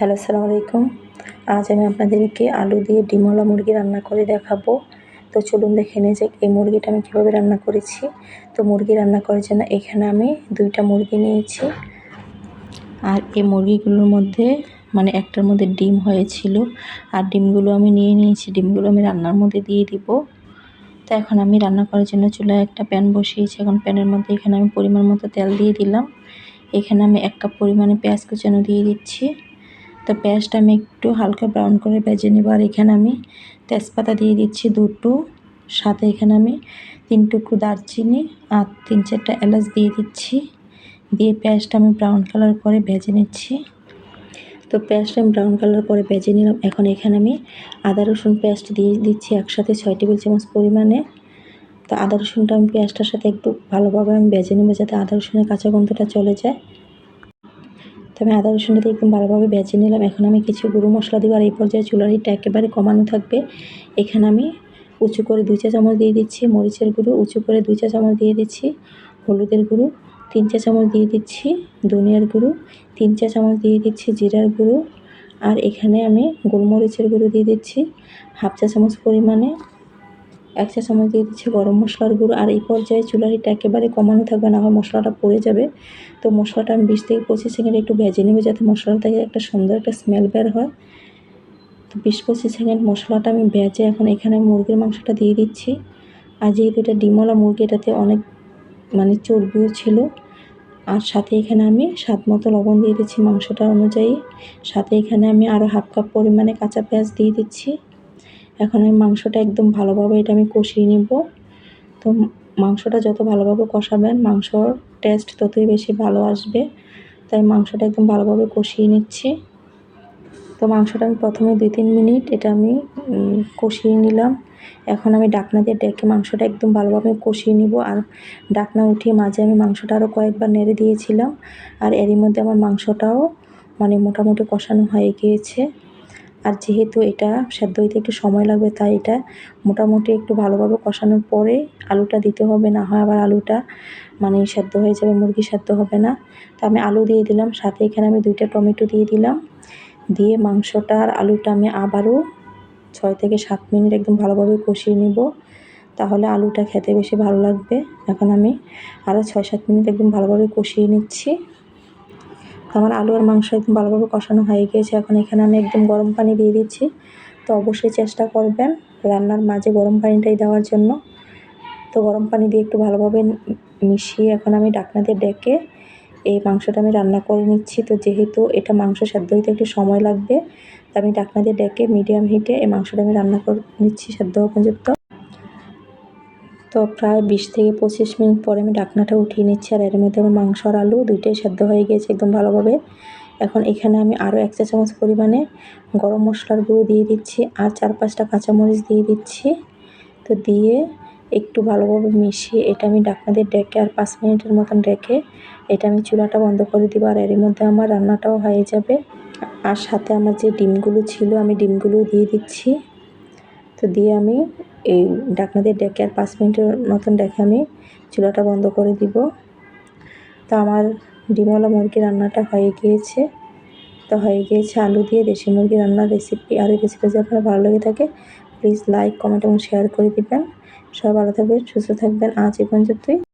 Hello, আসসালামু আলাইকুম। আজ আমি আপনাদেরকে আলু দিয়ে ডিমওয়ালা মুরগি রান্না করে দেখাবো। তো চলুন দেখে নিই যে এই মুরগিটা আমি কীভাবে রান্না করেছি। তো মুরগি রান্না করার জন্য এখানে আমি দুইটা মুরগি নিয়েছি। আর এই মুরগিগুলোর মধ্যে মানে একটার মধ্যে ডিম হয়েছিল। আর ডিমগুলো আমি নিয়ে নিয়েছি, ডিমগুলো আমি রান্নার মধ্যে দিয়ে দিব। তো এখন আমি রান্না করার জন্য চুলায় একটা প্যান বসিয়েছি। এখন প্যানের মধ্যে এখানে আমি পরিমাণ মতো তেল দিয়ে দিলাম। এখানে আমি এক কাপ পরিমাণে পেঁয়াজ কুচানো দিয়ে দিচ্ছি। তো পেঁয়াজটা আমি একটু হালকা ব্রাউন করে ভেজে নেব। আর এখানে আমি তেজপাতা দিয়ে দিচ্ছি দুটো। সাথে এখানে আমি তিন টুকরো দারচিনি আর তিন চারটা এলাচ দিয়ে দিচ্ছি। দিয়ে পেঁয়াজটা আমি ব্রাউন কালার করে ভেজে নিচ্ছি। তো পেঁয়াজটা আমি ব্রাউন কালার করে ভেজে নিলাম। এখন এখানে আমি আদা, রসুন পেস্ট দিয়ে দিচ্ছি একসাথে ছয় টেবিল চামচ পরিমাণে। তো আদা, রসুনটা আমি পেঁয়াজটার সাথে একটু ভালোভাবে আমি ভেজে নেব যাতে আদা, রসুনের কাঁচা গন্ধটা চলে যায়। তো আমি আদা রসুনটা দিয়ে একদম ভালোভাবে বেছে নিলাম। এখন আমি কিছু গুঁড়ো মশলা দিব আর এই পর্যায়ে চুলার হিটটা একেবারে কমানো থাকবে। এখানে আমি উঁচু করে দুই চা চামচ দিয়ে দিচ্ছি মরিচের গুঁড়ো, উঁচু করে দুই চা চামচ দিয়ে দিচ্ছি হলুদের গুঁড়ো, তিন চা চামচ দিয়ে দিচ্ছি ধনিয়ার গুঁড়ো, তিন চা চামচ দিয়ে দিচ্ছি জিরার গুঁড়ো। আর এখানে আমি গোলমরিচের গুঁড়ো দিয়ে দিচ্ছি হাফ চা চামচ পরিমাণে এক চা চামচ দিয়ে দিচ্ছি গরম মশলার গুঁড়ো। আর এই পর্যায়ে চুলার হিটটা একেবারে কমানো থাকবে না হয় মশলাটা পড়ে যাবে। তো মশলাটা আমি বিশ থেকে পঁচিশ সেকেন্ড একটু ভেজে নেব যাতে মশলা থেকে একটা সুন্দর একটা স্মেল বের হয়। তো বিশ পঁচিশ সেকেন্ড মশলাটা আমি ভেজে এখন এখানে মুরগির মাংসটা দিয়ে দিচ্ছি। আর যেহেতু এটা ডিমওয়ালা মুরগি, এটাতে অনেক মানে চর্বিও ছিল। আর সাথে এখানে আমি স্বাদ মতো লবণ দিয়ে দিচ্ছি মাংসটা অনুযায়ী। সাথে এখানে আমি আরও হাফ কাপ পরিমাণে কাঁচা পেঁয়াজ দিয়ে দিচ্ছি। এখন আমি মাংসটা একদম ভালোভাবে এটা আমি কষিয়ে নিব। তো মাংসটা যত ভালোভাবে কষাবেন, মাংসর টেস্ট ততই বেশি ভালো আসবে। তাই মাংসটা একদম ভালোভাবে কষিয়ে নিচ্ছি। তো মাংসটা আমি প্রথমে দুই তিন মিনিট এটা আমি কষিয়ে নিলাম। এখন আমি ডাকনা দিয়ে ডেকে মাংসটা একদম ভালোভাবে কষিয়ে নিব। আর ডাকনা উঠিয়ে মাঝে আমি মাংসটা আরও কয়েকবার নেড়ে দিয়েছিলাম। আর এরই মধ্যে আমার মাংসটাও মানে মোটামুটি কষানো হয়ে গিয়েছে। আর যেহেতু এটা সেদ্ধ হইতে একটু সময় লাগবে, তাই এটা মোটামুটি একটু ভালোভাবে কষানোর পরে আলুটা দিতে হবে। না হয় আবার আলুটা মানে সেদ্ধ হয়ে যাবে, মুরগি সেদ্ধ হবে না। তো আমি আলু দিয়ে দিলাম, সাথে এখানে আমি দুইটা টমেটো দিয়ে দিলাম। দিয়ে মাংসটা আর আলুটা আমি আবারও ছয় থেকে সাত মিনিট একদম ভালোভাবে কষিয়ে নিব। তাহলে আলুটা খেতে বেশি ভালো লাগবে। এখন আমি আরও ছয় সাত মিনিট একদম ভালোভাবে কষিয়ে নিচ্ছি। আমার আলু আর মাংস একদম ভালোভাবে কষানো হয়ে গিয়েছে। এখন এখানে আমি একদম গরম পানি দিয়ে দিচ্ছি। তো অবশ্যই চেষ্টা করবেন রান্নার মাঝে গরম পানিটাই দেওয়ার জন্য। তো গরম পানি দিয়ে একটু ভালোভাবে মিশিয়ে এখন আমি ডাকনা দিয়ে ডেকে এই মাংসটা আমি রান্না করে নিচ্ছি। তো যেহেতু এটা মাংস সেদ্ধ হইতে একটু সময় লাগবে, তো আমি ডাকনা দিয়ে ডেকে মিডিয়াম হিটে এই মাংসটা আমি রান্না করে নিচ্ছি সেদ্ধ পর্যন্ত। তো প্রায় বিশ থেকে পঁচিশ মিনিট পরে আমি ডাকনাটা উঠিয়ে নিচ্ছি আর এর মধ্যে আমার মাংস আর আলু দুইটাই সেদ্ধ হয়ে গিয়েছে একদম ভালোভাবে। এখন এখানে আমি আরও এক চা চামচ পরিমাণে গরম মশলার গুঁড়ো দিয়ে দিচ্ছি আর চার পাঁচটা কাঁচামরিচ দিয়ে দিচ্ছি। তো দিয়ে একটু ভালোভাবে মিশিয়ে এটা আমি ডাকনা দিয়ে ডেকে আর পাঁচ মিনিটের মতন ডেকে এটা আমি চুলাটা বন্ধ করে দিব আর এর মধ্যে আমার রান্নাটাও হয়ে যাবে। আর সাথে আমার যে ডিমগুলো ছিল আমি ডিমগুলো দিয়ে দিচ্ছি। তো দিয়ে আমি এই ডাকনাদের ডেকে আর পাঁচ মিনিটের মতন ডেকে আমি চুলাটা বন্ধ করে দিব। তো আমার ডিমলা মুরগি রান্নাটা হয়ে গিয়েছে। তো হয়ে গিয়েছে আলু দিয়ে দেশি মুরগি রান্নার রেসিপি আর এই রেসিপি যদি আপনার ভালো লেগে থাকে প্লিজ লাইক কমেন্ট এবং শেয়ার করে দিবেন। সবাই ভালো থাকবেন, সুস্থ থাকবেন। আজ এই পর্যন্তই।